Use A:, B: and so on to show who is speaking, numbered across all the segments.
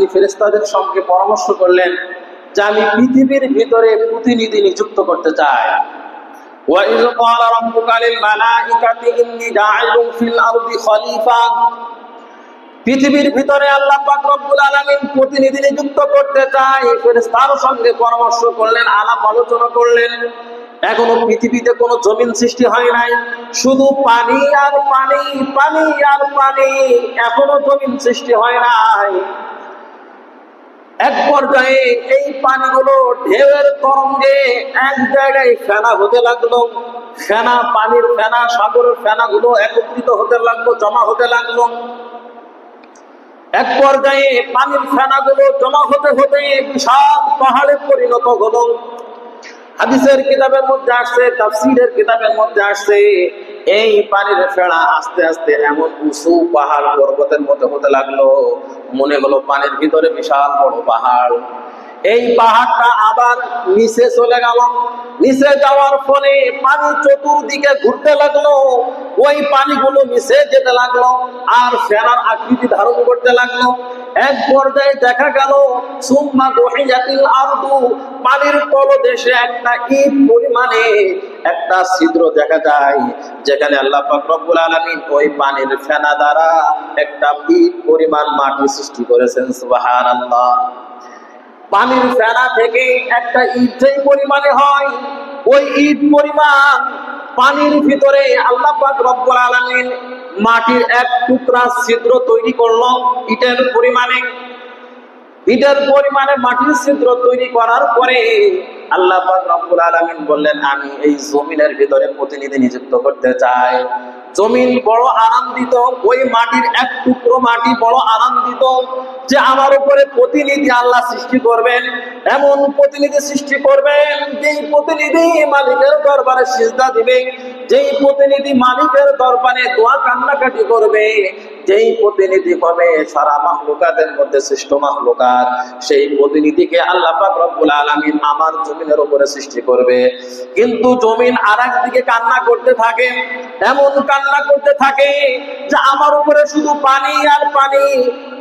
A: তিনি ফেরেস্তাদের সঙ্গে পরামর্শ করলেন যে আমি পৃথিবীর ভিতরে প্রতিনিধি নিযুক্ত করতে চাই وإذ قال ربك للملائكة إني جاعل في الأرض خليفة পৃথিবীর ভিতরে আল্লাহ পাক রব্বুল আলামিন প্রতিনিধি নিযুক্ত করতে চায় ফেরেশতার সঙ্গে পরামর্শ করলেন আলাপ আলোচনা করলেন এখনো পৃথিবীতে কোনো জমিন সৃষ্টি হয় নাই শুধু পানি আর পানি পানি আর পানি এখনো জমিন সৃষ্টি হয় নাই এক পর্যায়ে এই পানিগুলো ঢেউয়ের তরঙ্গে এক জায়গায় ফেনা হতে লাগল। ফেনা, পানির ফেনা, সাগরের ফেনাগুলো একত্রিত হতে লাগল, জমা হতে লাগল। এক পর্যায়ে পানির ফেনাগুলো জমা হতে হতে বিশাল পাহাড়ে পরিণত হলো। হাদিসের কিতাবের মধ্যে আসছে, তাফসিরের কিতাবের মধ্যে আসছে এই পানির ফেড়া আস্তে আস্তে এমন উঁচু পাহাড় পর্বতের মতো হতে লাগল। মনে হলো পানির ভিতরে বিশাল বড় পাহাড়। এই পাহাড়টা আবার নিচে চলে গেল। নিচে যাওয়ার ফলে পানি চতুর্দিকে ঘুরতে লাগল। ওই পানিগুলো নিচে যেতে লাগল আর ফেনার আকৃতি ধারণ করতে লাগল। এক পর্যায়ে দেখা গেল, সুম্মা দহিয়াতিল আরদু। পানির তলদেশে একটা কি পরিমাণে একটা ছিদ্র দেখা যায়, যেখানে আল্লাহ পাক আলামিন ওই পানির ফেনা দ্বারা একটা পরিমাণ মাটি সৃষ্টি করেছেন। সুবহানাল্লাহ। পানির ফেনা থেকে একটা ইট যেই পরিমাণে হয়, ওই ইট পরিমাণ পানির ভিতরে আল্লাহ পাক রব্বুল আলামিন মাটির এক টুকরা ছিদ্র তৈরি করল ইটের পরিমাণে। ইটের পরিমাণে মাটির ছিদ্র তৈরি করার পরে আল্লাহ রব্বুল আলামিন বললেন, আমি এই জমিনের ভিতরে প্রতিনিধি নিযুক্ত করতে চাই। জমিন বড় আনন্দিত, ওই মাটির এক টুকরো মাটি বড় আনন্দিত যে আমার উপরে প্রতিনিধি আল্লাহ সৃষ্টি করবেন। এমন প্রতিনিধি সৃষ্টি করবেন, যেই প্রতিনিধি মালিকের দরবারে সিজদা দিবে, যেই প্রতিনিধি মালিকের দরবারে দোয়া কান্নাকাটি করবে। যেই প্রতিনিধি হবে, সারা মাহলুকাতের মধ্যে শ্রেষ্ঠ মাহলুকাত, সেই প্রতিনিধিকে আল্লাহ পাক রব্বুল আলামিন আমার জমিনের উপরে সৃষ্টি করবে। কিন্তু জমিন আর দিকে কান্না করতে থাকে, এমন কান্না করতে থাকে যে আমার উপরে শুধু পানি আর পানি,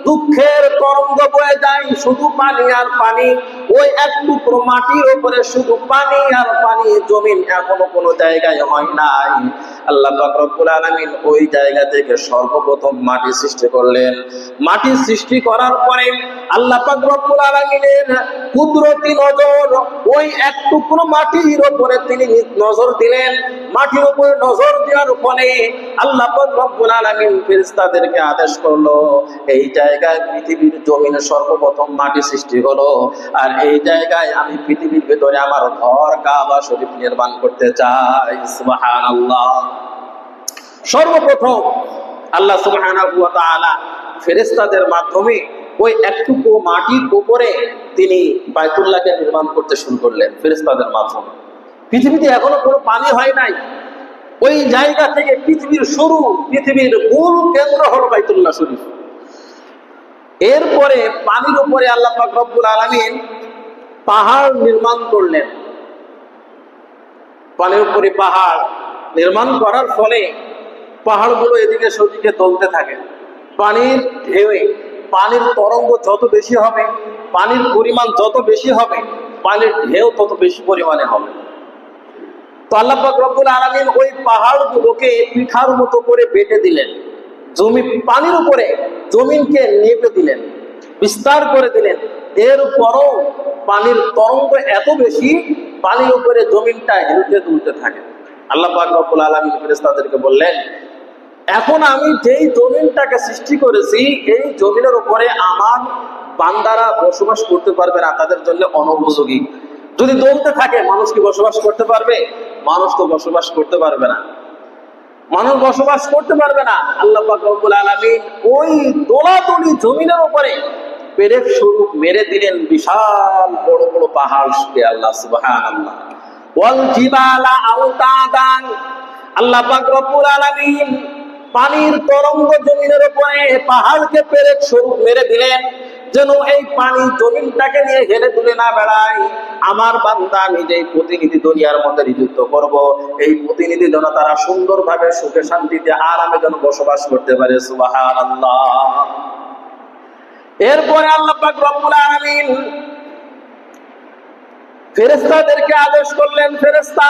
A: দুঃখের তরঙ্গ বয়ে যায়, শুধু পানি আর পানি, ওই এক টুকরো মাটির উপরে শুধু পানি আর পানি, জমিন এখনও কোনো জায়গায় হয় নাই। আল্লাহ আলামিন ওই জায়গা থেকে সর্বপ্রথম মাটি সৃষ্টি করলেন। মাটি সৃষ্টি করার পরে আল্লাহ আলামিনের কুদরতি নজর ওই এক টুকরো মাটির তিনি নজর দিলেন। মাটির উপরে নজর দেওয়ার ফলে আল্লাহ আলামিন ফেরেশতাদেরকে আদেশ করল, এই জায়গায় পৃথিবীর জমিনে সর্বপ্রথম মাটি সৃষ্টি হলো। আর এই জায়গায় আমি পৃথিবীর ভেতরে আমার ঘর কাবা শরীফ নির্মাণ করতে চাই। সুবহানাল্লাহ। সর্বপ্রথম আল্লাহ তাআলা ফেরেশতাদের মাধ্যমে ওই একটুকু মাটির উপরে তিনি বাইতুল্লাহকে নির্মাণ করতে শুরু করলেন ফেরেশতাদের মাধ্যমে। পৃথিবীতে এখনও কোনো পানি হয় নাই। ওই জায়গা থেকে পৃথিবীর শুরু, পৃথিবীর মূল কেন্দ্র হলো বাইতুল্লাহ শরীফ। এরপরে পানির উপরে আল্লাহ রব্বুল আলামিন পাহাড় নির্মাণ করলেন। পানির উপরে পাহাড় নির্মাণ করার ফলে পাহাড়গুলো এদিকে সেদিকে চলতে থাকে। পানির ঢেউয়ে, পানির তরঙ্গ যত বেশি হবে, পানির পরিমাণ যত বেশি হবে, পানির ঢেউ তত বেশি পরিমাণে হবে। তো আল্লাহ রব্বুল আলামিন ওই পাহাড়গুলোকে পিঠার মতো করে বেটে দিলেন। জমি, পানির উপরে জমিনকে নেপে দিলেন, বিস্তার করে দিলেন। এরপরও পানির তরঙ্গ এত বেশি, পানির উপরে জমিনটা হেলতে দুলতে থাকে। আল্লাহ পাক রব্বুল আলামিন ফেরেশতাদেরকে বললেন এখন আমি যেই জমিনটাকে সৃষ্টি করেছি, এই জমিনের উপরে আমার বান্দারা বসবাস করতে পারবে না, তাদের জন্য অনুপযোগী। যদি দলতে থাকে, মানুষ কি বসবাস করতে পারবে? মানুষ তো বসবাস করতে পারবে না। মানুষ বসবাস করতে পারবে না। আল্লাহ রব্বুল আলামিন ওই দোলাদলি জমিনের উপরে পেরেক স্বরূপ মেরে দিলেন বিশাল বড় বড় পাহাড় কে আল্লাহ সুবহানাল্লাহ। ওয়াল জিবালা আওতাদান। আল্লাহ পাক পানির তরঙ্গ জমিনের উপরে পাহাড়কে পেরেক স্বরূপ মেরে দিলেন, যেন এই পানি জমিনটাকে নিয়ে ঘেরে তুলে না বেড়ায়। আমার বান্দা যে প্রতিনিধি দুনিয়ার মধ্যে নিযুক্ত করব, এই প্রতিনিধি যেন তারা সুন্দরভাবে সুখে শান্তিতে আরামে যেন বসবাস করতে পারে সুবাহ এরপরে আল্লাহ পাক রব্বুল আলামিন ফেরেশতাদেরকে আদেশ করলেন ফেরেস্তা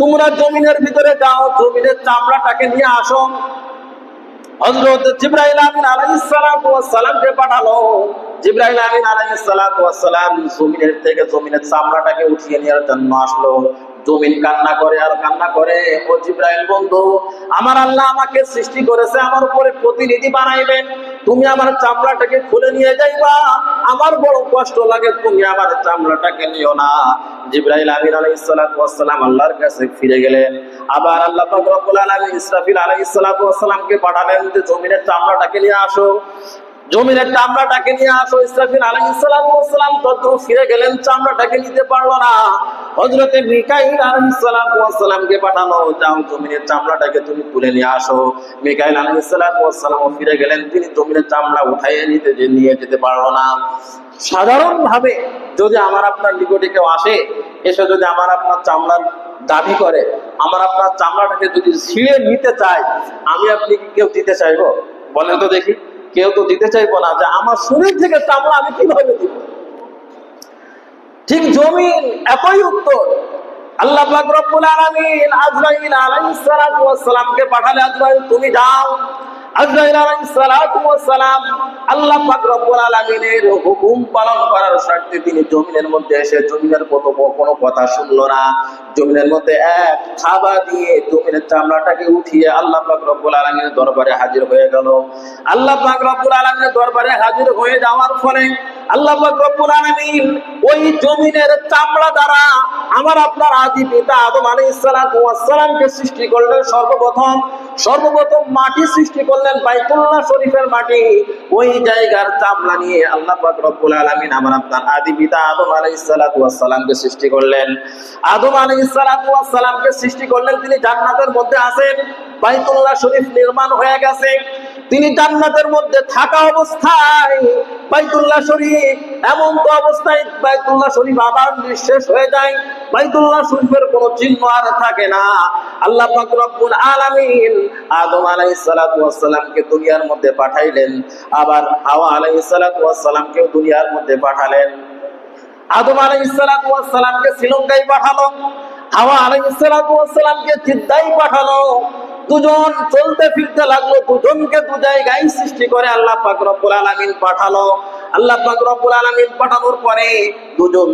A: তোমরা জমিনের ভিতরে যাও, জমিনের চামড়াটাকে নিয়ে আসো। হজরত জিব্রাহিল আমিন আলাইহিস সালাম ওয়াস সালামকে পাঠালো। জিবরাইল আমিন আলাইহিস সালাতু ওয়াস সালাম জমিনের থেকে জমিনের চামড়াটাকে উঠিয়ে নেওয়ার জন্য আসলো। জমিন কান্না করে আর কান্না করে, ও জিব্রাইল বন্ধু, আমার আল্লাহ আমাকে সৃষ্টি করেছে, আমার উপরে প্রতিনিধি বানাইবেন। তুমি আমার চামড়াটাকে খুলে নিয়ে যাইবা। আমার বড় কষ্ট লাগে, তুমি আমার চামড়াটাকে নিও না। জিব্রাইল আমিন আলাইহিস সালাতু ওয়াস সালাম আল্লাহর কাছে ফিরে গেলেন। আবার আল্লাহ পাক রব্বুল ইসরাফিল ওয়াস সালামকে পাঠালেন যে, জমিনের চামড়াটাকে নিয়ে আসো। জমিনের চামড়াটাকে নিয়ে আসো, ইসরাফিল ফিরে গেলেন চামড়াটাকে নিতে পারল না। হযরতে মিকাইল পাঠানো, যাও জমিনের চামড়াটাকে তুমি তুলে নিয়ে আসো। মিকাইল ফিরে গেলেন, তিনি জমিনের চামড়া উঠাইয়ে নিতে নিয়ে যেতে পারল না। সাধারণভাবে যদি আমার আপনার নিকটে কেউ আসে, এসে যদি আমার আপনার চামড়ার দাবি করে, আমার আপনার চামড়াটাকে যদি ছিঁড়ে নিতে চায়, আমি আপনি কেউ দিতে চাইব? বলেন তো দেখি। কেউ তো দিতে চাইব না যে আমার শরীর থেকে চামড়া আমি কীভাবে দিব? ঠিক জমিন একই উত্তর। আল্লাহ পাক রব্বুল আলামিন আজরাইল আলাইহিস সালাতু ওয়াস সালামকে পাঠালে, আজরাইল, তুমি যাও। আল্লাহ দরবারে হাজির হয়ে গেল। আল্লাহ রব্বুল দরবারে হাজির হয়ে যাওয়ার ফলে আল্লাহ রব্বুল আলামিন ওই জমিনের চামড়া দ্বারা আমার আপনার আদি পিতা আদম আলাইহিস সৃষ্টি করলেন সর্বপ্রথম। সর্বপ্রথম মাটি সৃষ্টি করলেন বাইতুল্লাহ শরীফের মাটি, ওই জায়গার চামড়া নিয়ে আল্লাহ পাক রব্বুল আলামিন আমার আপনার আদি পিতা আদম আলাইহিস সালাতু ওয়াস সালামকে সৃষ্টি করলেন। আদম আলাইহিস সালাতু ওয়াস সালামকে সৃষ্টি করলেন, তিনি জান্নাতের মধ্যে আছেন, বাইতুল্লাহ শরীফ নির্মাণ হয়ে গেছে। তিনি জান্নাতের মধ্যে থাকা অবস্থায় বাইতুল্লাহ শরীফ, এমন তো অবস্থায় বাইতুল্লাহ শরীফ আবার নিঃশেষ হয়ে যায়। বাইতুল্লাহ শরীফের কোনো চিহ্ন আর থাকে না। আল্লাহ পাক আলামিন আদম আলাইহিস সালাতু ওয়াস সালামকে দুনিয়ার মধ্যে পাঠাইলেন। আবার হাওয়া আলাইহিস সালাতু ওয়াস সালামকে দুনিয়ার মধ্যে পাঠালেন। আদম আলাইহিস সালাতু ওয়াস সালামকে শ্রীলঙ্কায় পাঠালো। হাওয়া আলাইহিস সালাতু ওয়াস সালামকে পাঠালো। দুজন চলতে ফিরতে লাগল, দুজনকে দু জায়গায় সৃষ্টি করে আল্লাহ পাক রব্বুল আলামিন পাঠালো। আল্লাহ পাক আলামিন পাঠানোর পরে দুজন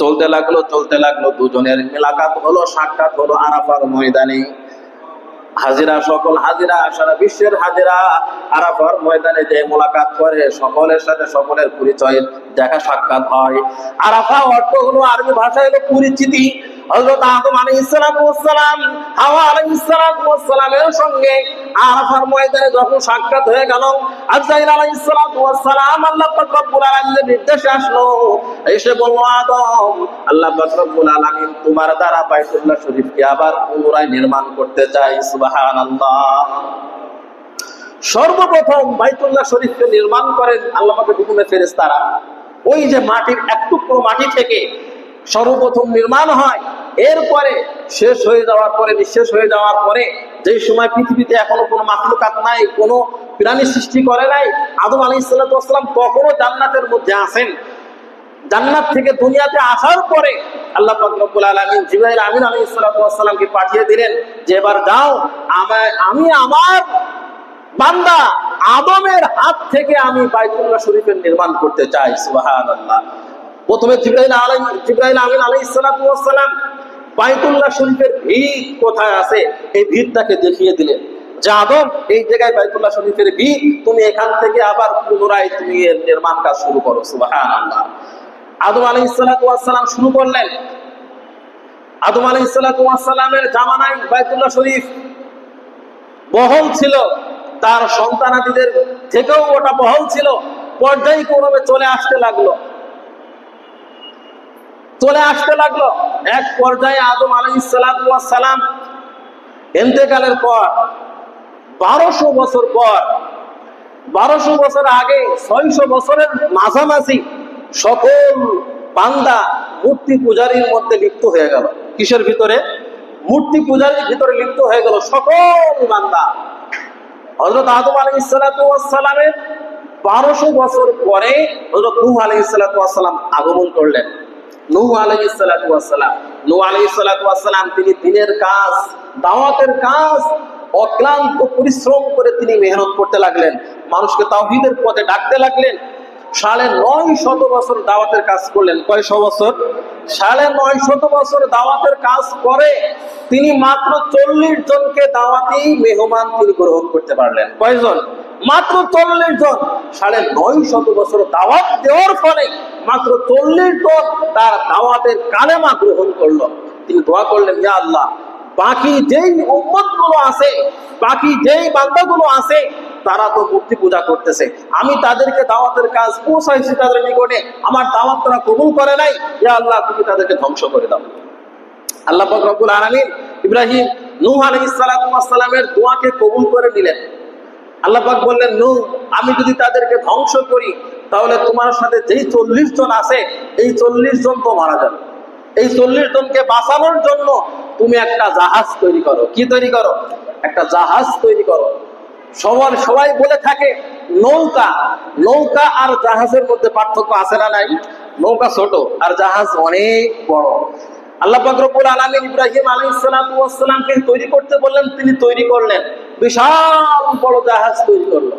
A: চলতে লাগল চলতে লাগল, দুজনের মেলাকাত হলো, সাক্ষাৎ হলো আরাফার ময়দানে। হাজিরা সকল হাজিরা, সারা বিশ্বের হাজিরা আরাফার ময়দানে যে মোলাকাত করে, সকলের সাথে সকলের পরিচয় দেখা সাক্ষাৎ হয়। আরাফা অর্থ হলো আরবি ভাষায় হলো পরিচিতি। তোমার দ্বারা বাইতুল্লাহ শরীফকে আবার পুনরায় নির্মাণ করতে চাই সর্বপ্রথম বাইতুল্লাহ শরীফকে নির্মাণ করেন আল্লাহ পাকের ওই যে মাটির, এক টুকরো মাটি থেকে সর্বপ্রথম নির্মাণ হয়। এরপরে শেষ হয়ে যাওয়ার পরে, নিঃশেষ হয়ে যাওয়ার পরে যে সময় পৃথিবীতে এখনও কোনো মাতলুকাত নাই, কোনো প্রাণী সৃষ্টি করে নাই, আদম আলী ইসলাতাম তখনও জান্নাতের মধ্যে আসেন। জান্নাত থেকে দুনিয়াতে আসার পরে আল্লাহ পাক রব্বুল আলামিন জিবরাইল আমিন ওয়াস সালামকে পাঠিয়ে দিলেন যে, এবার যাও, আমায়, আমি আমার বান্দা আদমের হাত থেকে আমি বাইতুল্লাহ শরীফের নির্মাণ করতে চাই। সুবহানাল্লাহ। প্রথমে আলাই বাইতুল্লাহ শরীফের ভিত কোথায় আছে? এই ভিতটাকে দেখিয়ে দিলেন। যে আদম, এই জায়গায় বাইতুল্লাহ শরীফের ভিত তুমি এখান থেকে আবার পুনরায় তুমি এর নির্মাণ কাজ শুরু করো। আদম ওয়াস সালাম শুরু করলেন। আদম আলাইহিস সালাতু ওয়াস জামানায় বাইতুল্লাহ শরীফ বহল ছিল। তার সন্তানাদিদের থেকেও ওটা বহল ছিল। পর্যায়ক্রমে চলে আসতে লাগল। চলে আসতে লাগল। এক পর্যায়ে আদম আলাইসালাম সালাম এতেকালের পর, বারোশো বছর পর, বারোশো বছর আগে ছয়শো বছরের মাঝামাঝি সকল বান্দা মূর্তি পূজারীর মধ্যে লিপ্ত হয়ে গেল। কিসের ভিতরে? মূর্তি পূজারীর ভিতরে লিপ্ত হয়ে গেল সকল বান্দা। হজরত আদম আলী সালামের বারোশো বছর পরে হজরত নূহ আলাইসালাম আগমন করলেন। তিনি দিনের কাজ, দাওয়াতের কাজ, অক্লান্ত পরিশ্রম করে তিনি মেহনত করতে লাগলেন। মানুষকে পথে ডাকতে লাগলেন। সাড়ে নয় শত বছর দাওয়াতের কাজ করলেন। কয়শ বছর? সাড়ে নয় শত বছর দাওয়াতের কাজ করে তিনি মাত্র চল্লিশ জনকে দাওয়াতি মেহমান তিনি গ্রহণ করতে পারলেন। কয়জন? মাত্র চল্লিশ জন। সাড়ে নয় শত বছর দাওয়াত দেওয়ার ফলে মাত্র চল্লিশ জন তার দাওয়াতের কালেমা গ্রহণ করল। তিনি দোয়া করলেন, ইয়া আল্লাহ, বাকি যেই উম্মতগুলো আছে, বাকি যেই বান্দাগুলো আছে, তারা তো মূর্তি পূজা করতেছে। আমি তাদেরকে দাওয়াতের কাজ পৌঁছাইছি তাদের নিকটে। আমার দাওয়াত তারা কবুল করে নাই। ইয়া আল্লাহ, তুমি তাদেরকে ধ্বংস করে দাও। আল্লাহ রব্বুল আলামিন ইব্রাহিম নূহ আলাইহিস সালামের দোয়াকে কবুল করে নিলেন। আল্লাহ পাক বললেন নু আমি যদি তাদেরকে ধ্বংস করি, তাহলে তোমার সাথে যেই চল্লিশ জন আছে, এই চল্লিশ জন তো মারা যাবে। এই চল্লিশ জনকে বাঁচানোর জন্য তুমি একটা জাহাজ তৈরি করো। কি তৈরি করো? একটা জাহাজ তৈরি করো। সবার, সবাই বলে থাকে, নৌকা নৌকা আর জাহাজের মধ্যে পার্থক্য আছে না নাই? নৌকা ছোট আর জাহাজ অনেক বড়। আল্লাহ পাক রব্বুল ইব্রাহিম আলাইহিস সালাতু তৈরি করতে বললেন, তিনি তৈরি করলেন। বিশাল বড় জাহাজ তৈরি করল।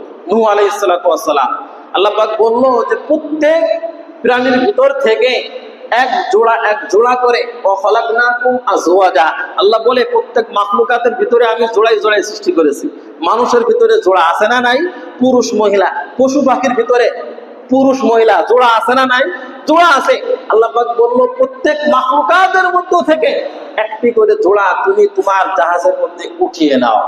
A: বলল যে, প্রত্যেক প্রাণীর ভিতর থেকে এক জোড়া এক জোড়া করে আল্লাহ বলে, প্রত্যেক ভিতরে আমি জোড়াই জোড়াই সৃষ্টি করেছি। মানুষের ভিতরে জোড়া আছে না নাই? পুরুষ, মহিলা। পশু পাখির ভিতরে পুরুষ, মহিলা জোড়া আছে না নাই? জোড়া আছে। আল্লাহ পাক বলল, প্রত্যেক মাখলুকাতের মধ্য থেকে একটি করে জোড়া তুমি তোমার জাহাজের মধ্যে উঠিয়ে নাও।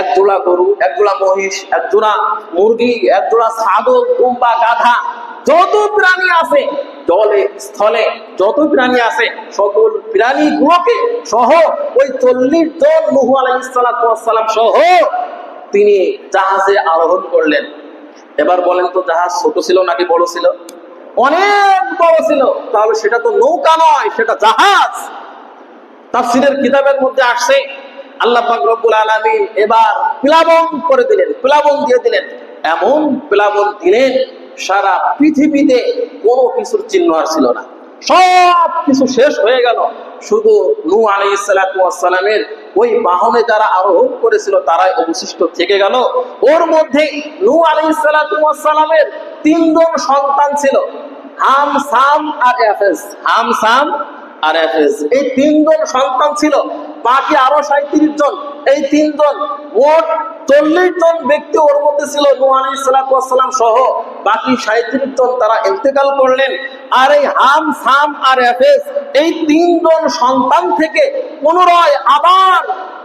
A: এক জোড়া গরু, এক জোড়া মহিষ, এক জোড়া মুরগি, এক জোড়া ছাগল কুম্বা গাধা, যত প্রাণী আছে, জলে, স্থলে, যত প্রাণী আছে, সকল প্রাণী গুলোকে সহ ওই চল্লিশ জন নুহু আলাইসালাম সহ তিনি জাহাজে আরোহণ করলেন। এবার বলেন তো জাহাজ ছোট ছিল নাকি বড় ছিল? অনেক বড় ছিল। তাহলে সেটা তো নৌকা নয়, সেটা জাহাজ। তাফসিরের কিতাবের মধ্যে আসছে আল্লাহ পাক রব্বুল আলামিন এবার প্লাবন করে দিলেন, প্লাবন দিয়ে দিলেন। এমন প্লাবন দিলেন, সারা পৃথিবীতে কোনো কিছুর চিহ্ন আর ছিল না। সব কিছু শেষ হয়ে গেল। শুধু নূ আলাইসালামের ওই বাহনে যারা আরোহণ করেছিল, তারাই অবশিষ্ট থেকে গেল। ওর মধ্যে নূ আলাইসালামের তিনজন সন্তান ছিল, হাম, সাম আর এফেস হাম, সাম আর এফেস এই তিনজন সন্তান ছিল বাকি আরও সাঁত্রিশ জন, এই তিনজন মোট চল্লিশ জন ব্যক্তি ওর মধ্যে ছিল নোয়ানি সালাম সহ। বাকি সাঁত্রিশ জন তারা ইন্তেকাল করলেন। আর এই হাম, সাম আর এফেস এই তিনজন সন্তান থেকে পুনরায় আবার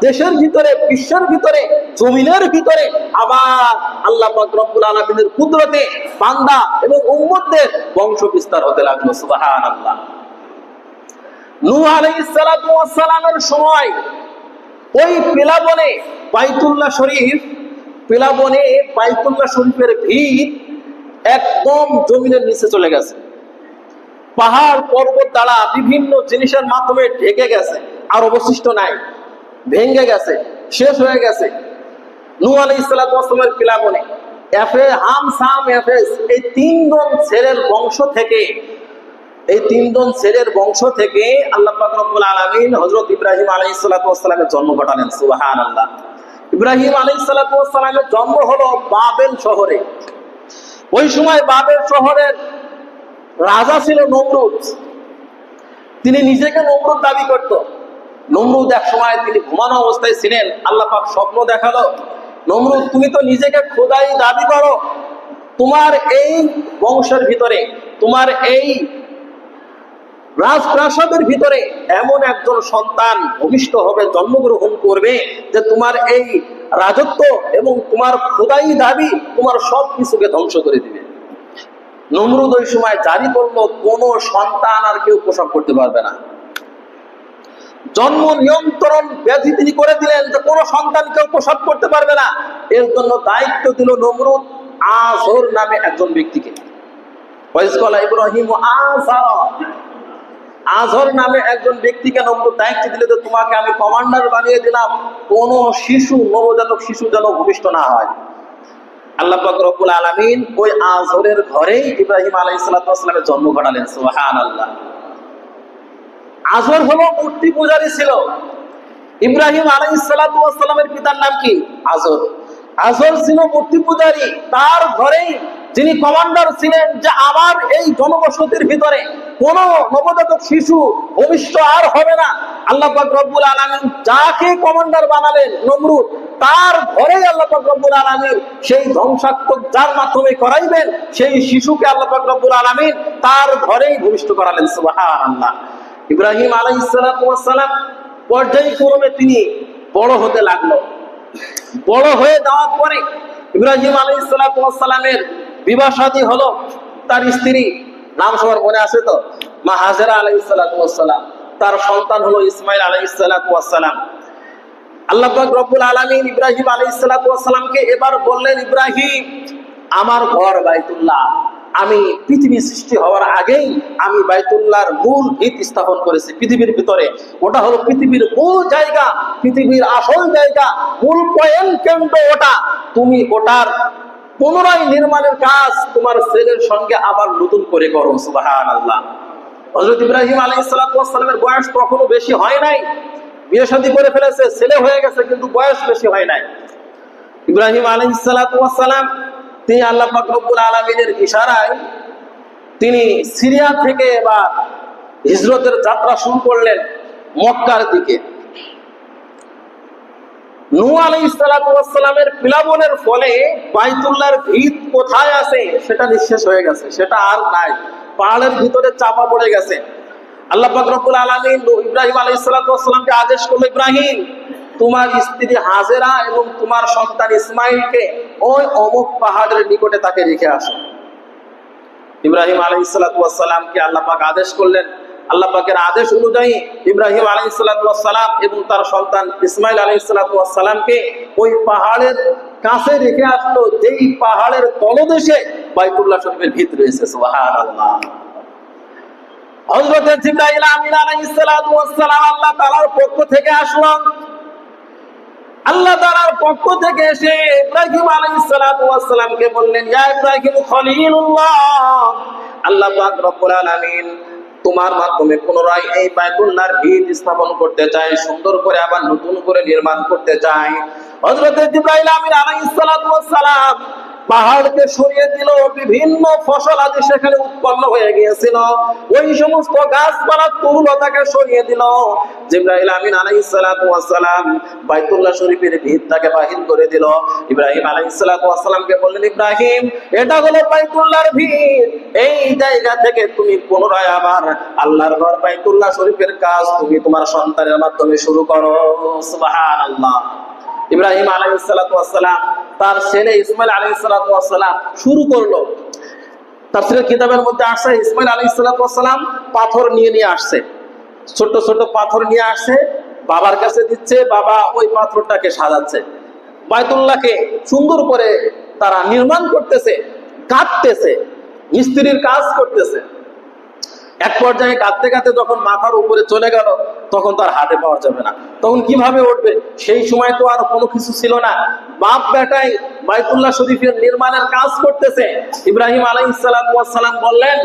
A: দেশের ভিতরে, বিশ্বের ভিতরে, জমিনের ভিতরে আবার আল্লাহ রব্বুল আলমিনের কুদরতে বান্দা এবং উম্মতদের বংশ বিস্তার হতে লাগল, সুবহানাল্লাহ। নূহ সময় ওই পেলাবনে বাইতুল্লাহ শরীফ, পেলাবনে বাইতুল্লাহ শরীফের ভিত একদম জমিনের নিচে চলে গেছে। পাহাড় পর্বত দ্বারা বিভিন্ন জিনিসের মাধ্যমে ঢেকে গেছে, আর অবশিষ্ট নাই, ভেঙে গেছে, শেষ হয়ে গেছে। নূ আলাই ইসলামের পিলাবনে, এফে হাম সাম এফেস এই তিনজন ছেলের বংশ থেকে এই তিনজন ছেলের বংশ থেকে আল্লাহ রব্বুল আলামিন হযরত ইব্রাহিম সালাতু জন্ম ঘটালেন, সুবহানাল্লাহ। ইব্রাহিম আলাইহিস সালাতু ওয়াসসালামের জন্ম হলো বাবেল শহরে। ওই সময় বাবেল শহরের রাজা ছিল নমরুদ। তিনি নিজেকে নমরুদ দাবি করত। নমরুদ এক সময় তিনি ঘুমানো অবস্থায় ছিলেন, আল্লাহ পাক স্বপ্ন দেখাল, নমরুদ, তুমি তো নিজেকে খোদাই দাবি করো। তোমার এই বংশের ভিতরে, তোমার এই রাজপ্রাসাদের ভিতরে এমন একজন সন্তান ভূমিষ্ঠ হবে, জন্মগ্রহণ করবে যে তোমার এই রাজত্ব এবং তোমার খোদাই দাবি তোমার সব কিছুকে ধ্বংস করে দিবে। নমরুদ ওই সময় জারি করল, কোন সন্তান আর কেউ প্রসব করতে পারবে না। জন্ম নিয়ন্ত্রণ ব্যাধি তিনি করে দিলেন যে কোনো সন্তান কেউ প্রসব করতে পারবে না। এর জন্য দায়িত্ব দিল নমরুদ আজর নামে একজন ব্যক্তিকে। ইব্রাহিম আজর আজর নামে একজন ব্যক্তিকে নম্বর দায়িত্ব দিলে যে তোমাকে আমি কমান্ডার বানিয়ে দিলাম। কোন শিশু, নবজাতক শিশু যেন ভূমিষ্ঠ না হয়। আল্লাহ আলামিন ওই আজরের ঘরেই ইব্রাহিম আলাইহিস সালামের জন্ম ঘটালেন, সুবহানাল্লাহ। আজর হলো মূর্তি পূজারী ছিল। ইব্রাহিম আলাইহিস সালামের পিতার নাম কি? আজর আজর ছিল মূর্তি পূজারী। তার ঘরেই যিনি কমান্ডার ছিলেন যে আমার এই জনবসতির ভিতরে কোন নবজাতক শিশু ভূমিষ্ঠ আর হবে না। আল্লাহ রব্বুল আলামিন যাকে কমান্ডার বানালেন নমরুদ, তার ঘরে আল্লাহ রব্বুল আলামিন সেই ধ্বংসাত্মক যার মাধ্যমে করাইবেন, সেই শিশুকে আল্লাহ রব্বুল আলামিন তার ঘরেই ভূমিষ্ঠ করালেন, সুবহানাল্লাহ। ইব্রাহিম আলাইহিস সালাম পর্যায়ক্রমে তিনি বড় হতে লাগল। বড় হয়ে যাওয়ার পরে ইব্রাহিম আলাইহিস সালামের বিবাহ শাদী হলো তার স্ত্রী। নাম সবার মনে আছে তো? মা হাজেরা আলাইহিস সালাম। তার সন্তান হলো ইসমাইল আলাইহিস সালাম। আল্লাহ পাক রব্বুল আলামিন ইব্রাহিম আলাইহিস সালামকে এবার বললেন, ইব্রাহিম, আমার ঘর বাইতুল্লাহ। আমি পৃথিবী সৃষ্টি হওয়ার আগেই আমি বাইতুল্লাহর মূল ভিত স্থাপন করেছি পৃথিবীর ভিতরে। ওটা হলো পৃথিবীর মূল জায়গা, পৃথিবীর আসল জায়গা, মূল পয়েন্ট কেন্দ্র ওটা। তুমি ওটার পুনরায় নির্মাণের কাজ তোমার ছেলের সঙ্গে আবার নতুন করে করো সুবাহান আল্লাহ হজরত ইব্রাহিম আলাইসালামের বয়স কখনো বেশি হয় নাই। বিয়ে শাদী করে ফেলেছে, ছেলে হয়ে গেছে, কিন্তু বয়স বেশি হয় নাই। ইব্রাহিম আলাইসালাম তিনি আল্লাহ ফাকরুল আলমিনের ইশারায় তিনি সিরিয়া থেকে বা হিজরতের যাত্রা শুরু করলেন মক্কার দিকে। ইব্রাহিম আদেশ করল, ইব্রাহিম, তোমার স্ত্রী হাজেরা এবং তোমার সন্তান ইসমাইলকে ওই অমুক পাহাড়ের নিকটে তাকে রেখে আসো। ইব্রাহিম আলী ইসালাতামকে আল্লাহ আদেশ করলেন আল্লাহ পাকের আদেশ অনুযায়ী ইব্রাহিম আলী সালাম এবং তার সন্তান ইসমাইল আলী সালামকে ওই পাহাড়ের কাছে রেখে আসলো। যেই পাহাড়ের তলদেশে বাইতুল্লাহ শরীফের ভিত রয়েছে আল্লাহ পক্ষ থেকে আল্লাহ পক্ষ থেকে এসে ইব্রাহিম বললেন আল্লাহ তোমার মাধ্যমে পুনরায় এই বাইতুল্লাহর ভিত স্থাপন করতে চাই, সুন্দর করে আবার নতুন করে নির্মাণ করতে চাই। হজরত জিবরাইল আমিন আলাইহিস সালাম পাহাড়কে সরিয়ে দিল, বিভিন্ন ফসল আদি সেখানে উৎপন্ন হয়ে গিয়েছিল। ওই সমস্ত গাছপালা তরুলতাকে সরিয়ে দিল। জিব্রাহিল আমিন বাইতুল্লাহ শরীফের ভিতটাকে বাহির করে দিল। ইব্রাহিম বললেন, ইব্রাহিম, এটা হলো বাইতুল্লাহর ভিত। এই জায়গা থেকে তুমি পুনরায় আবার আল্লাহর ঘর বাইতুল্লাহ শরীফের কাজ তুমি তোমার সন্তানের মাধ্যমে শুরু করো। ইব্রাহিম আলাইহিস সালাতু তার ছেলে ইসমাইল আলী সালাম শুরু করল। তাফসিরের কিতাবের মধ্যে আসছে, ইসমাইল আলী সালাম পাথর নিয়ে নিয়ে আসছে। ছোট ছোট পাথর নিয়ে আসছে, বাবার কাছে দিচ্ছে, বাবা ওই পাথরটাকে সাজাচ্ছে। বায়তুল্লাহকে সুন্দর করে তারা নির্মাণ করতেছে, কাঁদতেছে, মিস্ত্রির কাজ করতেছে। এক পর্যায়ে কাঁদতে কাঁদতে যখন মাথার উপরে চলে গেল, তখন তার হাতে পাওয়া যাবে না। তখন কীভাবে উঠবে? সেই সময় তো আর কোনো কিছু ছিল না। বাপ বেটাই বাইতুল্লাহ শরীফের নির্মাণের কাজ করতেছে। ইব্রাহিম আলাই সালাম বললেন,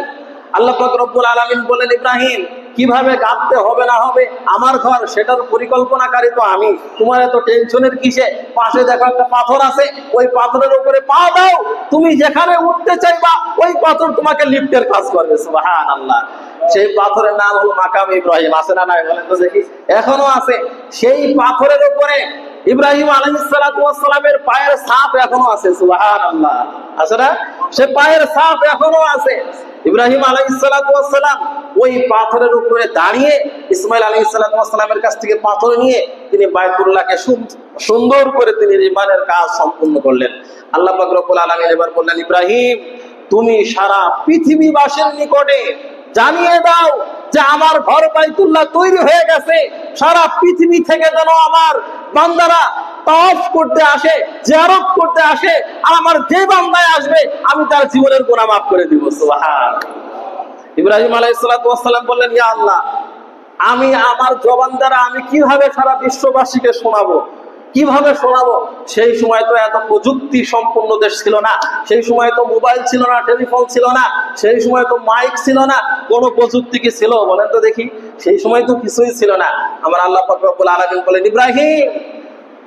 A: আল্লাহ রব্বুল আলমিন বললেন, ইব্রাহিম, কীভাবে গাঁথতে হবে না হবে? আমার ঘর, সেটার পরিকল্পনাকারী তো আমি। তোমার এত টেনশনের কিসে? পাশে দেখো একটা পাথর আছে, ওই পাথরের উপরে পা দাও। তুমি যেখানে উঠতে চাইবা, ওই পাথর তোমাকে লিফটের কাজ করবে সুবহান আল্লাহ সেই পাথরের নাম হলো মাকাম ইব্রাহিম। আছে না নাই বলেন তো দেখি? এখনও আছে। সেই পাথরের উপরে ইব্রাহিম আলহিসালামের পায়ের সাপ এখনও আছে আছে না? সে পায়ের সাপ এখনও আছে। ইব্রাহিম আলহিসালাম ওই পাথরের উপরে দাঁড়িয়ে ইসমাইল আলী সালামের কাছ থেকে পাথর নিয়ে তিনি বায়তুল্লাহকে সুন্দর করে তিনি নির্মাণের কাজ সম্পূর্ণ করলেন। আল্লাহ পাকরবুল আলমিন এবার বললেন, ইব্রাহিম, তুমি সারা পৃথিবীবাসীর নিকটে জানিয়ে দাও যে আমার ঘর বাইতুল্লাহ তৈরি হয়ে গেছে। সারা পৃথিবী থেকে যেন আমার বান্দারা তফ করতে আসে, জিয়ারত করতে আসে, আর আমার যে বান্দায় আসবে, আমি তার জীবনের গোনা মাফ করে দিব। সুবহান। ইব্রাহিম আলাইহিসসালাম বললেন, ইয়া আল্লাহ, আমি আমার জবান দ্বারা আমি কীভাবে সারা বিশ্ববাসীকে শোনাবো? কীভাবে শোনাবো? সেই সময় তো এত প্রযুক্তি সম্পন্ন দেশ ছিল না। সেই সময় তো মোবাইল ছিল না, টেলিফোন ছিল না। সেই সময় তো মাইক ছিল না। কোনো প্রযুক্তি কি ছিল? বলেন তো দেখি। সেই সময় তো কিছুই ছিল না। আমার আল্লাহ ফকরবুল আলমিন বলেন, ইব্রাহিম,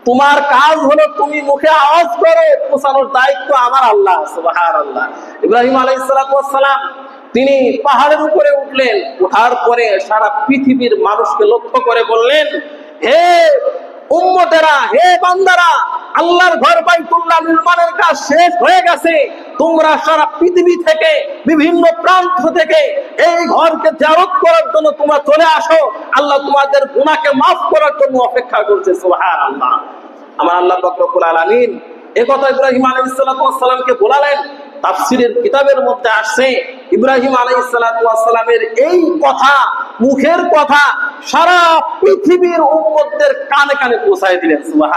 A: তোমার কাজ হলো তুমি মুখে আওয়াজ করে পৌঁছানোর দায়িত্ব আমার আল্লাহ সুবাহার আল্লাহ ইব্রাহিম আলাইসালাম তিনি পাহাড়ের উপরে উঠলেন। উঠার পরে সারা পৃথিবীর মানুষকে লক্ষ্য করে বললেন, হে উম্মতেরা, হে বান্দারা, আল্লাহর ঘর বাইতুল্লাহ নির্মাণের কাজ শেষ হয়ে গেছে। তোমরা সারা পৃথিবী থেকে, বিভিন্ন প্রান্ত থেকে এই ঘরকে জারত করার জন্য তোমরা চলে আসো। আল্লাহ তোমাদের গুনাহকে মাফ করার জন্য অপেক্ষা করছে, সুবহানাল্লাহ। আমার আল্লাহ বকরকুল আলামিন এ কথা ইব্রাহিম আলাইহিস সালামকে বলালেন তাফসিরের কিতাবের মধ্যে আসছে, ইব্রাহিম আলাইসালামের সালামের এই কথা, মুখের কথা সারা পৃথিবীর উম্মতদের কানে কানে পৌঁছায় দিলেন সুবাহ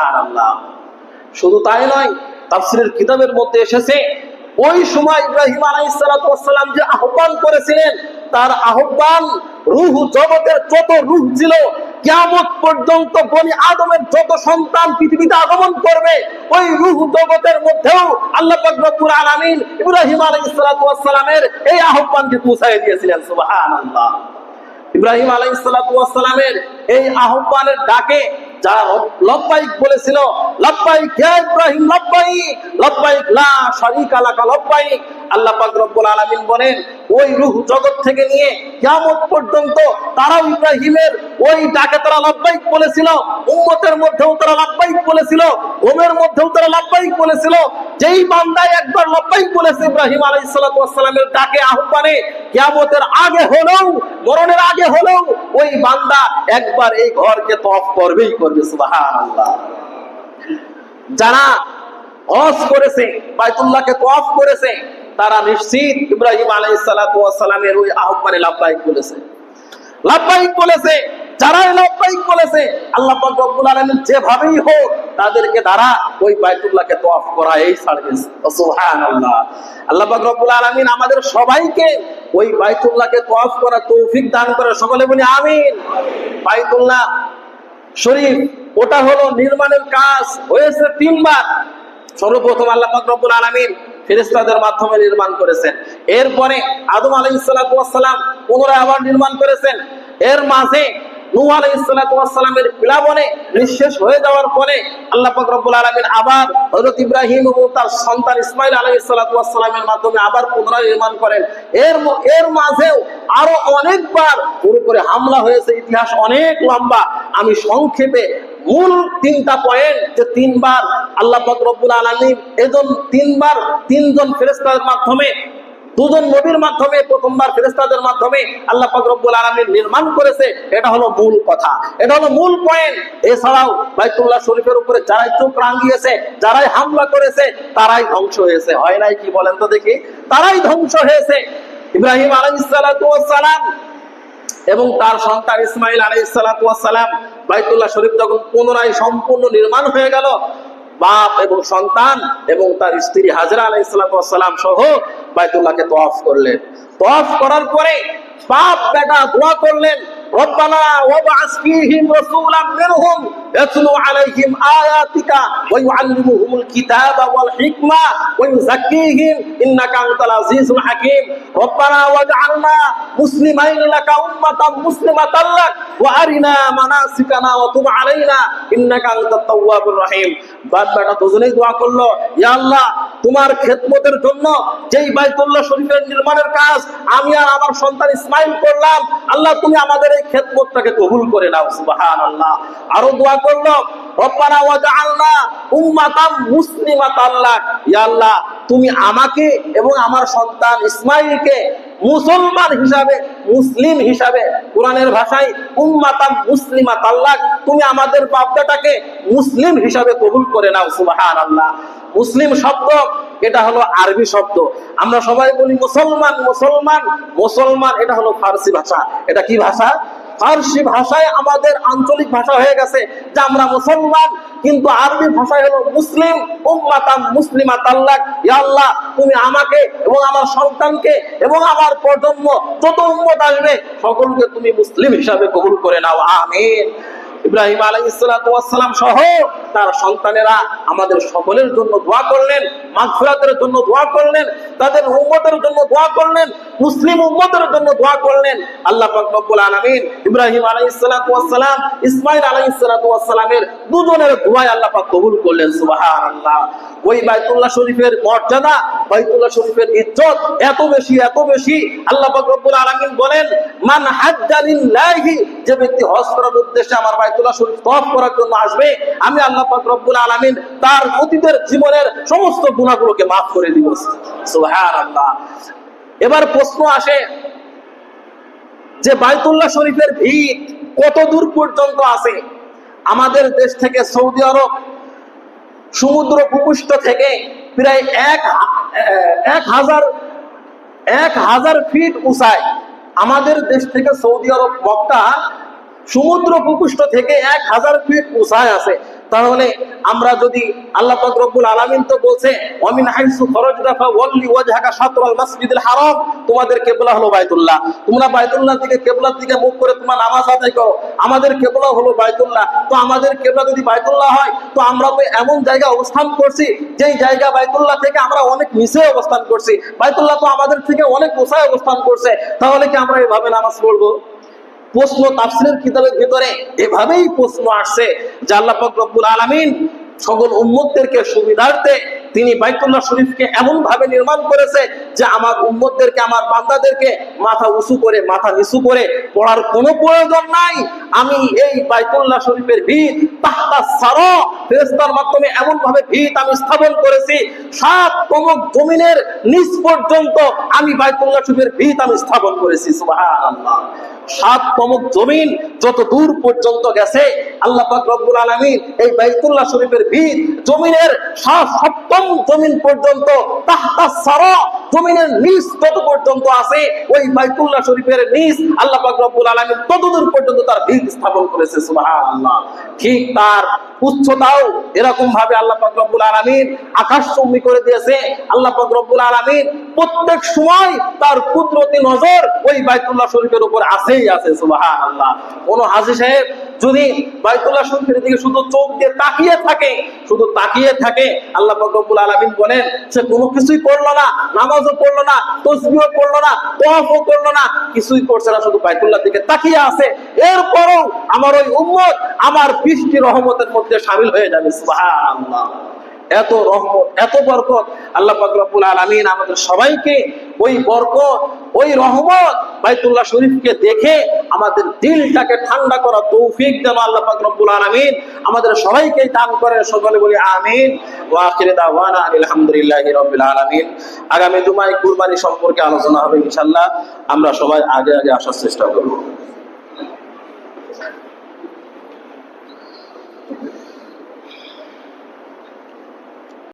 A: শুধু তাই নয়, তাফসিরের কিতাবের মধ্যে এসেছে ওই সময় ইব্রাহিম আলাইসালাম যে আহ্বান করেছিলেন, তার আহ্বান রুহ জগতের যত রুহ ছিল, কিয়ামত পর্যন্ত বনি আদমের যত সন্তান পৃথিবীতে আগমন করবে, ওই রুহ জগতের মধ্যেও আল্লাহ রব্বুল আলামিন ইব্রাহিম আলাইহিসসালামের এই আহ্বানকে পৌঁছায় দিয়েছিলেন, সুবহানাল্লাহ। ইব্রাহিম আলাইসালামের এই আহ্বানের ডাকে বলেছিল লব্বাইক হে লা শারীকা লাকা লব্বাইক আল্লাহ বলেন, ওই জগৎ থেকে নিয়ে পর্যন্ত ইব্রাহিমের ওই ডাকে তারা লব্বাইক বলেছিল, উম্মতের মধ্যেও তারা লব্বাইক বলেছিল ওমের মধ্যেও তারা লব্বাইক বলেছিল। যেই বান্দায় একবার বলেছে ইব্রাহিম ডাকে আহ্বানে, কিয়ামতের আগে হলেও, মরণের আগে হলেও ওই বান্দা একবার এই ঘরকে তফ করবেই করবে যারা করেছে, বাইতুল্লাহকে তফ করেছে তারা নিশ্চিত ইব্রাহিম আলাইহিস সালাতু ওয়াস সালামের ওই আহ্বানে লাব্বাইক বলেছে। লাব্বাইক বলেছে, যারাই লাব্বাইক বলেছে, আল্লাহ রব্বুল আলামিন যেভাবেই হোক তাদেরকে দ্বারা ওই বাইতুল্লাহকে তওয়াফ করা এই সুবহানাল্লাহ। আল্লাহ পাক রব্বুল আমাদের সবাইকে ওই বাইতুল্লাহকে তওয়াফ করা তৌফিক দান করে সকলে বলি আমিন। বাইতুল্লাহ শরীফ, ওটা হলো নির্মাণের কাজ, হয়েছে তিনবার। সর্বপ্রথম আল্লাহ পাক রব্বুল আলামিন ফেরেশতাদের মাধ্যমে নির্মাণ করেছেন। এরপরে আদম আলাইহিস সালাম পুনরায় আবার নির্মাণ করেছেন। এর মাঝে প্লাবনে নিঃশেষ হয়ে যাওয়ার পরে আল্লাহ আবার ইব্রাহিম তার সন্তান মাধ্যমে আবার পুনরায় নির্মাণ করেন। এর আরও অনেকবার হামলা হয়েছে। ইতিহাস অনেক লম্বা। আমি সংক্ষেপে মূল তিনটা পয়েন্ট যে তিনবার আল্লাহ পাক রব্বুল আলামিন এজন তিনবার, তিনজন ফেরেশতার মাধ্যমে, দুজন নবীর মাধ্যমে, প্রথমবার ফেরেশতাদের মাধ্যমে আল্লাহ পাক রব্বুল আলামিন নির্মাণ করেছে। এটা হলো মূল কথা। এটা হলো মূল পয়েন্ট এছাড়াও বাইতুল্লাহ শরীফের উপরে যারাই চোখ রাঙিয়েছে, যারাই হামলা করেছে, তারাই ধ্বংস হয়েছে। হয় নাই কি বলেন তো দেখি? তারাই ধ্বংস হয়েছে। ইব্রাহিম আলাইহিস সালাতু সালাম এবং তার সন্তান ইসমাইল আলাইসালাম বাইতুল্লাহ শরীফ যখন পুনরায় সম্পূর্ণ নির্মাণ হয়ে গেল বাপ এবং সন্তান এবং তার স্ত্রী হাজরা আলাইসালাম সহ বাইতুল্লাহকে তোয়াফ করলেন। তোয়াফ করার পরে বাপ বেটা দোয়া করলেন ربنا وابعث فيهم رسولا منهم يتلو عليهم آياتك ويعلمهم الكتاب والحكمة ويزكيهم إنك أنت العزيز الحكيم ربنا واجعلنا مسلمين لك أمة مسلمة لك وأرنا مناسكنا وتب علينا إنك أنت التواب الرحيم বাদ বেটা দুজনেই দোয়া করলো ইয়া আল্লাহ তোমার খেদমতের জন্য যেই বাইতুল্লাহ শরীফের নির্মাণের কাজ আমি আর আমার সন্তান ইসমাইল করলাম। আল্লাহ, তুমি আমাদের এই খেদমতটাকে কবুল করে নাও, সুবহানাল্লাহ। আরও দোয়া করল, রব্বানা ওয়াজআলনা উম্মাতাম মুসলিমাতান লাক ইয়া আল্লাহ, তুমি আমাকে এবং আমার সন্তান ইসমাইলকে মুসলমান হিসাবে, মুসলিম হিসাবে কোরআনের ভাষায় উম্মাতাম মুসলিমা তাল্লাক, তুমি আমাদের বাপদাটাকে মুসলিম হিসাবে কবুল করে নাও সুবাহান আল্লাহ মুসলিম শব্দ, এটা হলো আরবি শব্দ। আমরা সবাই বলি মুসলমান মুসলমান মুসলমান, এটা হলো ফার্সি ভাষা। এটা কি ভাষা? ফার্সি ভাষায় আমাদের আঞ্চলিক ভাষা হয়ে গেছে, যে আমরা মুসলমান, কিন্তু আরবি ভাষায় হলো মুসলিম উম্মাতাম মুসলিমা তাল্লাক আল্লাহ, তুমি আমাকে এবং আমার সন্তানকে এবং আমার প্রজন্ম, যত উম্মত আসবে, সকলকে তুমি মুসলিম হিসাবে কবুল করে নাও, আমিন। ইব্রাহিম আলাইসালাম সহ তার সন্তানেরা আমাদের সকলের জন্য দোয়া করলেন, মাগফিরাতের জন্য দোয়া করলেন, তাদের উম্মতের জন্য দোয়া করলেন, মুসলিম উম্মতের জন্য দোয়া করলেন। আল্লাহ পাক আলামিন ইব্রাহিম আলাইসালাম ইসমাইল আলাইসালামের দুজনের দোয়াই আল্লাহ পাক কবুল করলেন, সুবহানাল্লাহ। ওই বাইতুল্লাহ শরীফের মর্যাদা, বাইতুল্লাহ শরীফের ইজ্জত এত বেশি এত বেশি। আল্লাহ রব্বুল আলামিন বলেন, মান হাজ্জা লিল্লাহি যে ব্যক্তি হজ করার উদ্দেশ্যে আমার বাইতুল্লাহ শরীফ তওয়াফ করার জন্য আসবে, আমি আল্লাহ পাক রব্বুল আলামিন তার অতীতের জীবনের সমস্ত গুনাহগুলোকে মাফ করে দিব। সুবহানাল্লাহ। এবার প্রশ্ন আসে যে বাইতুল্লাহ শরীফের ভিত কত দূর পর্যন্ত আছে? আমাদের দেশ থেকে সৌদি আরব সমুদ্র ভূপৃষ্ঠ থেকে প্রায় এক এক হাজার এক হাজার ফিট উঁচায়। আমাদের দেশ থেকে সৌদি আরব মক্কা সমুদ্র ভূপৃষ্ঠ থেকে এক হাজার ফিট উঁচায় আছে। তাহলে আমরা যদি আল্লাহ রব্বুল আলামিন তো বলছে, ওয়ামিন হাইসু খরচ খরজদাফা ওয়াল্লি ওয়াজহাকা শাতরাল মাসজিদুল হারাম তোমাদের কিবলা হলো বাইতুল্লাহ। তোমরা বাইতুল্লাহ দিকে, কিবলার দিকে মুখ করে তোমরা নামাজ আদায় করো। আমাদের কেবলা হলো বাইতুল্লাহ। তো আমাদের কেবলা যদি বাইতুল্লাহ হয়, তো আমরা তো এমন জায়গা অবস্থান করছি, যেই জায়গা বাইতুল্লাহ থেকে আমরা অনেক নিচে অবস্থান করছি। বাইতুল্লাহ তো আমাদের থেকে অনেক উঁচায় অবস্থান করছে। তাহলে কি আমরা এভাবে নামাজ পড়ব? প্রশ্ন তাফসিরের কিতাবের ভিতরে এভাবেই প্রশ্ন আসছে যে আল্লাহ পাক রব্বুল আলামিন সকল উম্মতদেরকে, সুবিধার্থে তিনি বাইতুল্লাহ শরীফকে এমন ভাবে নির্মাণ করেছে যে আমার উম্মতদেরকে, আমার বান্দাদেরকে মাথা উঁচু করে, মাথা নিচু করে পড়ার কোনো প্রয়োজন নাই। আমি এই বাইতুল্লাহ শরীফের ভিত, তাহতা সার ফেরেশতার মাধ্যমে এমন ভাবে ভিত আমি স্থাপন করেছি, সাত তমক জমিনের নিচ পর্যন্ত আমি বাইতুল্লাহ শরীফের ভিত আমি স্থাপন করেছি, সুবহানাল্লাহ। সাত তমক জমিন যত দূর পর্যন্ত গেছে, আল্লাহ রব্বুল আলামিন এই বাইতুল্লাহ শরীফের ভিত জমিনের সাত সপ্তম জমিন পর্যন্ত জমিনের নিচ তত পর্যন্ত আছে, ওই বাইতুল্লাহ শরীফের নিচ আল্লাহ আলামিন তত পর্যন্ত তার ভিত স্থাপন করেছে, সুবহানাল্লাহ। ঠিক তার উচ্চতাও এরকম ভাবে আল্লাহ পাক আলামিন আকাশ চুম্বি করে দিয়েছে, আল্লাহ পাক আলামিন প্রত্যেক সময় তার কুদরতি নজর ওই বাইতুল্লাহ শরীফের উপর আছেই আছে, সুবহানাল্লাহ। কোন হাজী সাহেব যদি বাইতুল্লাহ শরীফের দিকে শুধু চোখ দিয়ে তাকিয়ে থাকে, শুধু তাকিয়ে থাকে, আল্লাহ রব্বুল আলামিন বলেন, সে কোনো কিছুই করল না, নামাজও পড়ল না, তসবিহও করল না, তওয়াফও করল না, কিছুই করছে না, শুধু বাইতুল্লাহ দিকে তাকিয়ে আছে। এরপরও আমার ওই উম্মত আমার বৃষ্টি রহমতের মধ্যে সামিল হয়ে যাবে, সুবহানাল্লাহ। এত রহমত, এত বরকত। আল্লাহ পাক রব্বুল আলামিন আমাদের সবাইকে ওই বরকত, ওই রহমত বাইতুল্লাহ শরীফকে দেখে আমাদের দিলটাকে ঠান্ডা করা তৌফিক যেন আল্লাহ পাক রব্বুল আলামিন। আমাদের সবাইকে দান করেন, সকলে বলি আমিন। আলহামদুলিল্লাহি রাব্বিল আলামিন। আগামী জুমায় কুরবানি সম্পর্কে আলোচনা হবে ইনশাল্লাহ আমরা সবাই আগে আগে আসার চেষ্টা করব।